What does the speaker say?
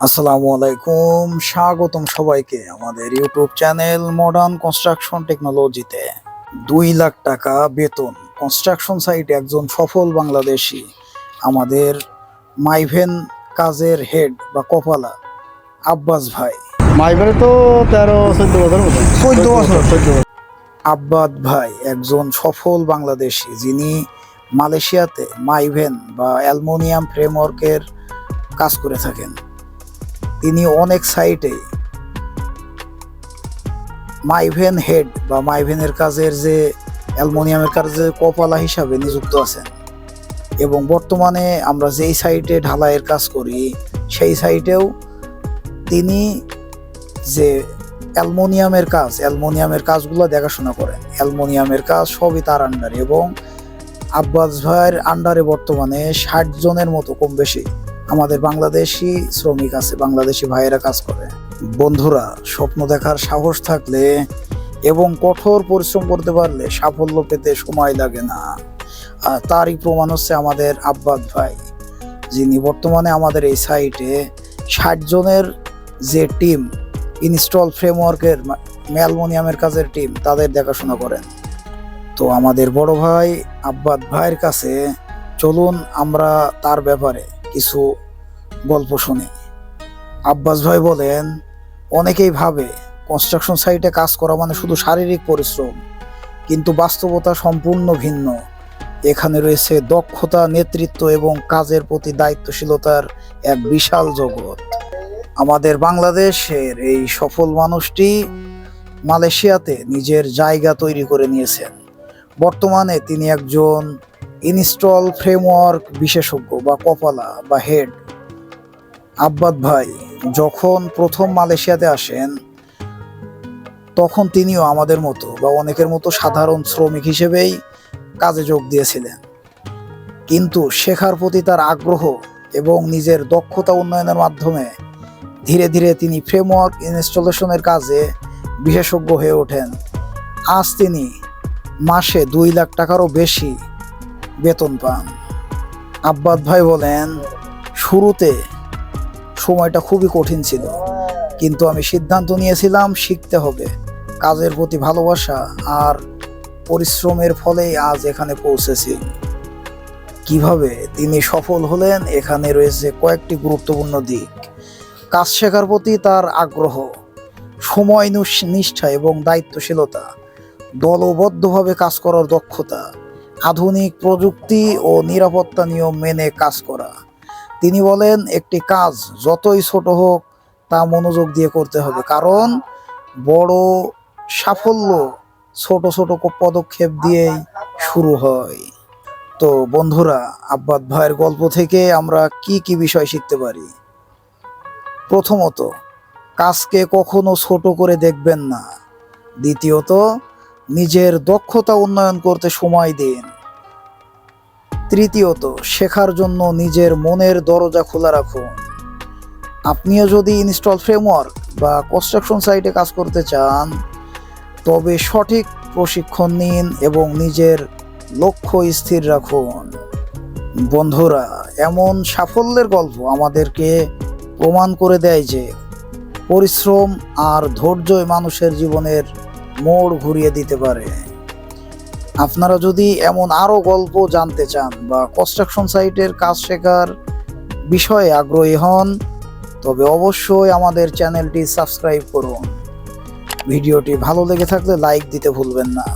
আসসালামু আলাইকুম স্বাগতম সবাইকে আমাদের ইউটিউব চ্যানেল মডার্ন কনস্ট্রাকশন টেকনোলজিতে দুই লাখ টাকা বেতন। কনস্ট্রাকশন সাইটে একজন সফল বাংলাদেশি আমাদের মাইভেন কাজের হেড বা কপালা আব্বাস ভাই। মাইবারে তো তেরো চোদ্দ বছর চোদ্দ বছর। চোদ্দ আব্বাদ ভাই একজন সফল বাংলাদেশি যিনি মালয়েশিয়াতে মাইভেন বা অ্যালমোনিয়াম ফ্রেমওয়ার্কের কাজ করে থাকেন। তিনি অনেক সাইটে মাইভেন হেড বা মাইভেনের কাজের যে, অ্যালমোনিয়ামের কাজে কপালা হিসাবে নিযুক্ত আছেন। এবং বর্তমানে আমরা যেই সাইটে ঢালাইয়ের কাজ করি, সেই সাইটেও তিনি যে অ্যালমোনিয়ামের কাজ, অ্যালমোনিয়ামের কাজগুলো দেখাশোনা করেন। অ্যালমোনিয়ামের কাজ সবই তার আন্ডারে এবং আব্বাস ভাইয়ের আন্ডারে বর্তমানে ষাট জনের মতো কম বেশি আমাদের বাংলাদেশি শ্রমিক আছে, বাংলাদেশি ভাইয়েরা কাজ করে। বন্ধুরা, স্বপ্ন দেখার সাহস থাকলে এবং কঠোর পরিশ্রম করতে পারলে সাফল্য পেতে সময় লাগে না। আর তারই প্রমাণ হচ্ছে আমাদের আব্বাদ ভাই, যিনি বর্তমানে আমাদের এই সাইটে ষাট জনের যে টিম, ইনস্টল ফ্রেমওয়ার্কের ম্যালমোনিয়ামের কাজের টিম, তাদের দেখাশোনা করেন। তো আমাদের বড় ভাই আব্বাদ ভাইয়ের কাছে চলুন আমরা তার ব্যাপারে কিছু গল্প শুনি। আব্বাস ভাই বলেন, অনেকেই ভাবে কনস্ট্রাকশন সাইটে কাজ করা মানে শুধু শারীরিক পরিশ্রম, কিন্তু বাস্তবতা সম্পূর্ণ ভিন্ন। এখানে রয়েছে দক্ষতা, নেতৃত্ব এবং কাজের প্রতি দায়িত্বশীলতার এক বিশাল জগৎ। আমাদের বাংলাদেশের এই সফল মানুষটি মালয়েশিয়াতে নিজের জায়গা তৈরি করে নিয়েছেন। বর্তমানে তিনি একজন ইনস্টল ফ্রেমওয়ার্ক বিশেষজ্ঞ বা কপালা বা হেড। আব্বাদ ভাই, যখন প্রথম মালয়েশিয়াতে আসেন, তখন তিনিও আমাদের মতো বা অনেকের মতো সাধারণ শ্রমিক হিসেবেই কাজে যোগ দিয়েছিলেন। কিন্তু শেখার প্রতি তার আগ্রহ এবং নিজের দক্ষতা উন্নয়নের মাধ্যমে ধীরে ধীরে তিনি ফ্রেমওয়ার্ক ইনস্টলেশনের কাজে বিশেষজ্ঞ হয়ে ওঠেন। আজ তিনি মাসে দুই লাখ টাকারও বেশি বেতন পান। আব্বাদ ভাই বলেন, শুরুতে সময়টা খুবই কঠিন ছিল, কিন্তু আমি সিদ্ধান্ত নিয়েছিলাম শিখতে হবে। কাজের প্রতি ভালোবাসা আর পরিশ্রমের ফলেই আজ এখানে পৌঁছেছি। কীভাবে তিনি সফল হলেন এখানে রয়েছে কয়েকটি গুরুত্বপূর্ণ দিক। কাজ শেখার প্রতি তার আগ্রহ, সময় নিষ্ঠা এবং দায়িত্বশীলতা, দলবদ্ধভাবে কাজ করার দক্ষতা আধুনিক প্রযুক্তি ও নিরাপত্তা নিয়ম মেনে কাজ করা। তিনি বলেন, একটি কাজ যতই ছোট হোক, তা মনোযোগ দিয়ে করতে হবে। কারণ বড় সাফল্য ছোট ছোট পদক্ষেপ দিয়েই শুরু হয়। তো বন্ধুরা, আব্বাদ ভাইয়ের গল্প থেকে আমরা কি কি বিষয় শিখতে পারি? প্রথমত, কাজকে কখনো ছোট করে দেখবেন না। দ্বিতীয়ত, নিজের দক্ষতা উন্নয়ন করতে সময় দিন। তৃতীয়ত, শেখার জন্য নিজের মনের দরজা খোলা রাখুন আপনিও যদি ইনস্টল ফ্রেমওয়ার্ক বা কনস্ট্রাকশন সাইটে কাজ করতে চান, তবে সঠিক প্রশিক্ষণ নিন এবং নিজের লক্ষ্য স্থির রাখুন। বন্ধুরা, এমন সাফল্যের গল্প আমাদেরকে প্রমাণ করে দেয় যে, পরিশ্রম আর ধৈর্যই মানুষের জীবনের মোড় ঘুরিয়ে দিতে পারে। আপনারা যদি এমন আরও গল্প জানতে চান বা কনস্ট্রাকশন সাইটের কাজ শেখার বিষয়ে আগ্রহী হন, তবে অবশ্যই আমাদের চ্যানেলটি সাবস্ক্রাইব করুন। ভিডিওটি ভালো লেগে থাকলে লাইক দিতে ভুলবেন না।